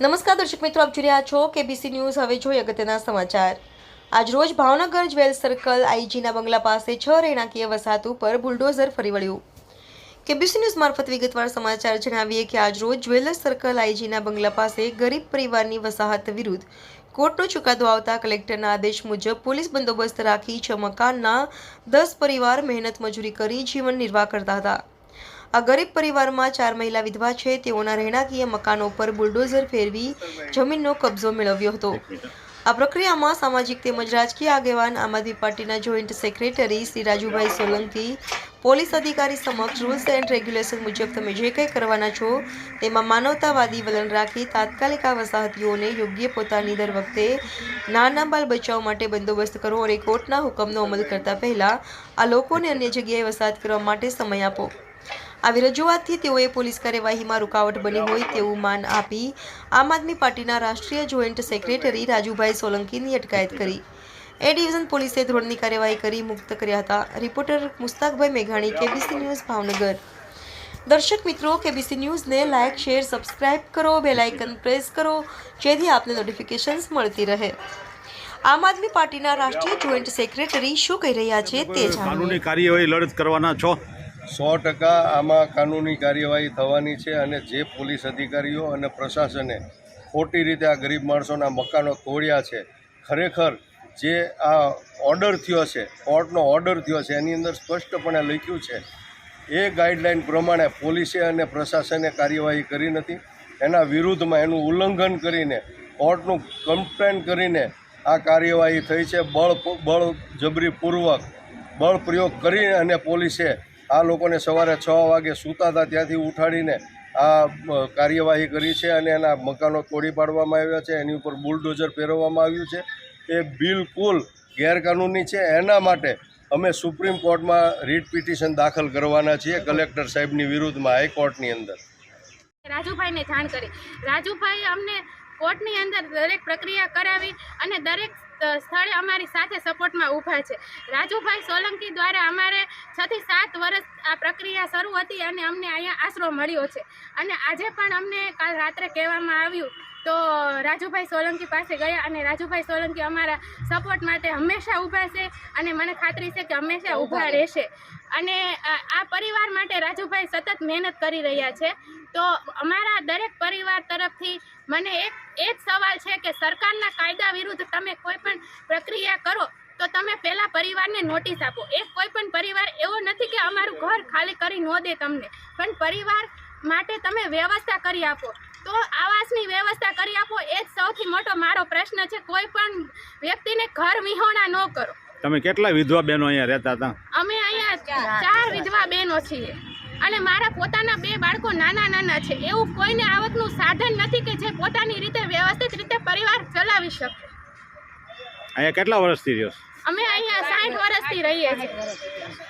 નમસ્કાર, દર્શક મિત્રો, આપ જોઈ રહ્યા છો કેબીસી ન્યૂઝ હવે જોઈએ અગત્યના સમાચાર. આજરોજ ભાવનગર જ્વેલ સર્કલ આઈજીના બંગલા પાસે છ રહેણાંકીય વસાહત ઉપર બુલડોઝર ફરી વળ્યું. કેબીસી ન્યૂઝ મારફત વિગતવાર સમાચાર જણાવીએ કે આજરોજ જ્વેલર્સ સર્કલ આઈજીના બંગલા પાસે ગરીબ પરિવારની વસાહત વિરુદ્ધ કોર્ટનો ચુકાદો આવતા કલેક્ટરના આદેશ મુજબ પોલીસ બંદોબસ્ત રાખી છ મકાનના દસ પરિવાર મહેનત મજૂરી કરી જીવન નિર્વાહ કરતા હતા. આ ગરીબ પરિવારમાં ચાર મહિલા વિધવા છે. તેઓના રહેણાંકીય મકાનો પર બુલડોઝર ફેરવી જમીનનો કબજો મેળવ્યો હતો. આ પ્રક્રિયામાં સામાજિક તેમજ રાજકીય આગેવાન આમ આદમી પાર્ટીના joint secretary Shri Rajubhai Solanki, police અધિકારી સમક્ષ રૂલ્સ એન્ડ રેગ્યુલેશન મુજબ તમે જે કંઈ કરવાના છો, તેમાં માનવતાવાદી વલણ રાખી તાત્કાલિક આ વસાહતીઓને યોગ્ય પોતાની દર વખતે નાના બાલ બચાવ માટે બંદોબસ્ત કરો અને કોર્ટના હુકમનો અમલ કરતા પહેલા આ લોકોને અન્ય જગ્યાએ વસાહત કરવા માટે સમય આપો. આવી રજૂઆતથી તેઓએ પોલીસ કાર્યવાહીમાં રૂકાવટ બની હોય તેવું માન આપી આમ આદમી પાર્ટીના રાષ્ટ્રીય જોઈન્ટ સેક્રેટરી રાજુભાઈ સોલંકીની અટકાયત કરી. એ ડિવિઝન પોલીસે ધોરણની કાર્યવાહી કરી મુક્ત કર્યા હતા. રિપોર્ટર મુસ્તાકભાઈ મેઘાણી કેબીસી ન્યૂઝ ભાવનગર. દર્શક મિત્રો કેબીસી ન્યૂઝને લાઇક શેર સબસ્ક્રાઇબ કરો બેલાઇકન પ્રેસ કરો જેથી આપને નોટિફિકેશન્સ મળતી રહે. આમ આદમી પાર્ટીના રાષ્ટ્રીય જોઈન્ટ સેક્રેટરી શું કહી રહ્યા છે તે કાનૂની કાર્યવાહી લડત કરવાના છો? સો ટકા આમાં કાનૂની કાર્યવાહી થવાની છે અને જે પોલીસ અધિકારીઓ અને પ્રશાસને ખોટી રીતે આ ગરીબ માણસોના મકાનો તોડ્યા છે, ખરેખર જે આ ઓર્ડર થયો છે કોર્ટનો ઓર્ડર થયો છે, એની અંદર સ્પષ્ટપણે લખ્યું છે, એ ગાઈડલાઇન પ્રમાણે પોલીસે અને પ્રશાસને કાર્યવાહી કરી નથી. એના વિરુદ્ધમાં એનું ઉલ્લંઘન કરીને કોર્ટનું કમ્પ્લેન કરીને આ કાર્યવાહી થઈ છે. બળ બળ જબરીપૂર્વક બળ પ્રયોગ કરી અને પોલીસે આ લોકોને સવારે છ વાગે સૂતા હતા, ત્યાંથી ઉઠાડીને આ કાર્યવાહી કરી છે અને એના મકાનો તોડી પાડવામાં આવ્યા છે. એની ઉપર બુલડોઝર ફેરવવામાં આવ્યું છે. એ બિલકુલ ગેરકાનૂની છે. એના માટે અમે સુપ્રીમ કોર્ટમાં રીટ પિટિશન દાખલ કરવાના છીએ કલેક્ટર સાહેબની વિરુદ્ધમાં હાઈકોર્ટની અંદર. રાજુભાઈને જાણ કરી. રાજુભાઈ અમને કોર્ટની અંદર દરેક પ્રક્રિયા કરાવી અને દરેક સ્થળે અમારી સાથે સપોર્ટમાં ઊભા છે. રાજુભાઈ સોલંકી દ્વારા અમારે છથી સાત વર્ષ આ પ્રક્રિયા શરૂ હતી અને અમને અહીંયા આશરો મળ્યો છે. અને આજે પણ અમને કાલ રાત્રે કહેવામાં આવ્યું તો રાજુભાઈ સોલંકી પાસે ગયા અને રાજુભાઈ સોલંકી અમારા સપોર્ટ માટે હંમેશા ઊભા છે અને મને ખાતરી છે કે હંમેશા ઊભા રહેશે. અને આ પરિવાર માટે રાજુભાઈ સતત મહેનત કરી રહ્યા છે. તો અમારા દરેક પરિવાર તરફથી મને એક એ જ સવાલ છે કે સરકારના કાયદા વિરુદ્ધ તમે કોઈ પણ પ્રક્રિયા કરો તો તમે પહેલાં પરિવારને નોટિસ આપો. એક કોઈ પણ પરિવાર એવો નથી કે અમારું ઘર ખાલી કરી ન દે તમને પણ પરિવાર માટે તમે વ્યવસ્થા કરી આપો. તો આવાસની વ્યવસ્થા કરી આપો એ જ સૌથી મોટો મારો પ્રશ્ન છે. કોઈ પણ વ્યક્તિને ઘર વિહોણા ન કરો. તમે કેટલા વિધવા બહેનો અહીંયા રહેતા હતા? અમે ચાર વિધવા બહેનો છીએ. અને મારા પોતાના બે બાળકો નાના નાના છે. એવું કોઈને આવકનું સાધન નથી કે જે પોતાની રીતે વ્યવસ્થિત રીતે પરિવાર ચલાવી શકે. અહીંયા કેટલા વર્ષથી રહ્યો અમે અહીંયા સાઠ વર્ષથી રહીએ છીએ.